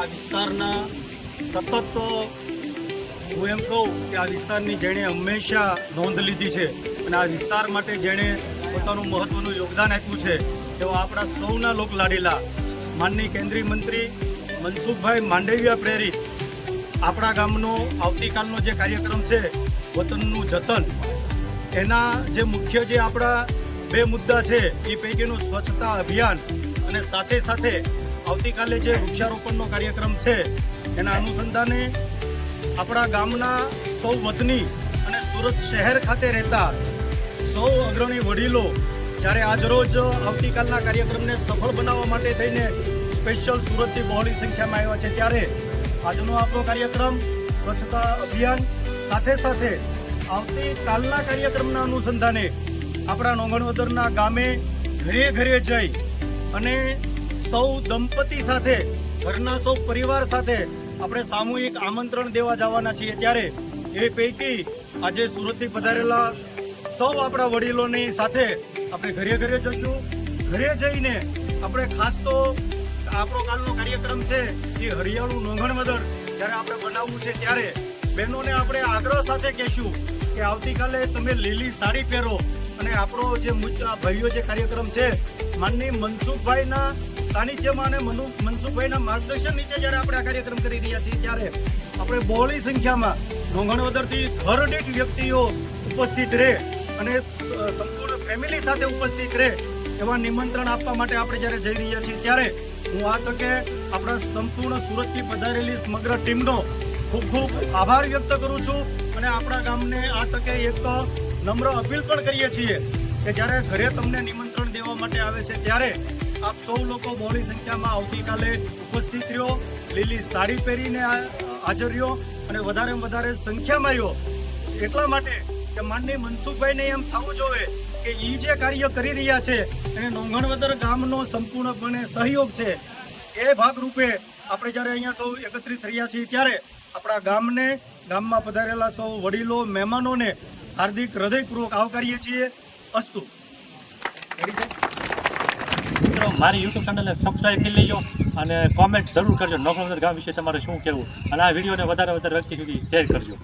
આ વિસ્તારના સતત હું એમ કહું કે આ વિસ્તારની જેણે હંમેશા નોંધ લીધી છે અને આ વિસ્તાર માટે જેણે પોતાનું મહત્ત્વનું યોગદાન આપ્યું છે, તેઓ આપણા સૌના લોક લાડીલા માનની કેન્દ્રીય મંત્રી મનસુખભાઈ માંડવિયા પ્રેરિત આપણા ગામનો આવતીકાલનો જે કાર્યક્રમ છે, વતનનું જતન, એના જે મુખ્ય જે આપણા બે મુદ્દા છે, એ પૈકીનું સ્વચ્છતા અભિયાન અને સાથે સાથે આવતીકાલે જે વૃક્ષારોપણનો કાર્યક્રમ છે, એના અનુસંધાને આપણા ગામના સૌ વતની અને સુરત શહેર ખાતે રહેતા સૌ અગ્રણી વડીલો જ્યારે આજરોજ આવતીકાલના કાર્યક્રમને સફળ બનાવવા માટે થઈને સ્પેશિયલ સુરતથી બહોળી સંખ્યામાં આવ્યા છે, ત્યારે આજનો આપણો કાર્યક્રમ સ્વચ્છતા અભિયાન સાથે સાથે આવતીકાલના કાર્યક્રમના અનુસંધાને આપણા નોંગણવદરના ગામે ઘરે ઘરે જઈ અને સૌ દંપતી સાથે, ઘરના સૌ પરિવાર સાથે આપણે સામૂહિક આમંત્રણ દેવા જવાના છીએ ત્યારે એ પૈકી આજે સુરતથી પધારેલા સૌ આપણા વડીલોની સાથે આપણે ઘરે ઘરે જશું ઘરે જઈને આપણે ખાસ તો આપણો કાલનો કાર્યક્રમ છે એ હરિયાળું નોંધણવદર જ્યારે આપણે બનાવવું છે ત્યારે બહેનોને આપણે આગ્રહ સાથે કહેશું કે આવતીકાલે તમે લીલી સાડી પહેરો અને આપણો જે ભાઈઓ જે કાર્યક્રમ છે, માનની મનસુખભાઈના સાનિધ્યમાં અને મનુ, મનસુખભાઈના માર્ગદર્શન નીચે જ્યારે આપણે આ કાર્યક્રમ કરી રહ્યા છીએ, ત્યારે આપણે બહોળી સંખ્યામાં નોંધણવદરથી ઘર દીઠ વ્યક્તિઓ ઉપસ્થિત રહે અને સંપૂર્ણ ફેમિલી સાથે ઉપસ્થિત રહે એવા નિમંત્રણ આપવા માટે આપણે જ્યારે જઈ રહ્યા છીએ, ત્યારે હું આ તકે આપણા સંપૂર્ણ સુરતથી પધારેલી સમગ્ર ટીમનો ખૂબ ખૂબ આભાર વ્યક્ત કરું છું અને આપણા ગામને આ તકે એક નમ્ર અપીલ પણ કરીએ છીએ કે જ્યારે ઘરે તમને નિમંત્રણ દેવા માટે આવે છે, ત્યારે આપ સૌ લોકો મોડી સંખ્યામાં આવતીકાલે ઉપસ્થિત રહ્યો. લીલી સાડી પહેરીને હાજર રહ્યો અને વધારે વધારે સંખ્યામાં રહ્યો. એટલા માટે કે માનની મનસુખભાઈને એમ થવું જોઈએ કે એ જે કાર્ય કરી રહ્યા છે, એને નોંઘણવદર ગામનો સંપૂર્ણપણે સહયોગ છે. એ ભાગરૂપે આપણે જ્યારે અહીંયા સૌ એકત્રિત રહ્યા છીએ ત્યારે આપણા ગામને, ગામમાં પધારેલા સૌ વડીલો, મહેમાનોને હાર્દિક હૃદયપૂર્વક આવકારીએ છીએ. અસ્તુ. મિત્રો મારી યુટ્યુબ ચેનલને સબસ્ક્રાઈબ કરી લેજો અને કોમેન્ટ જરૂર કરજો નોકરો ગામ વિશે તમારે શું કહેવું. અને આ વિડીયોને વધારે વધારે વ્યક્તિ સુધી શેર કરજો.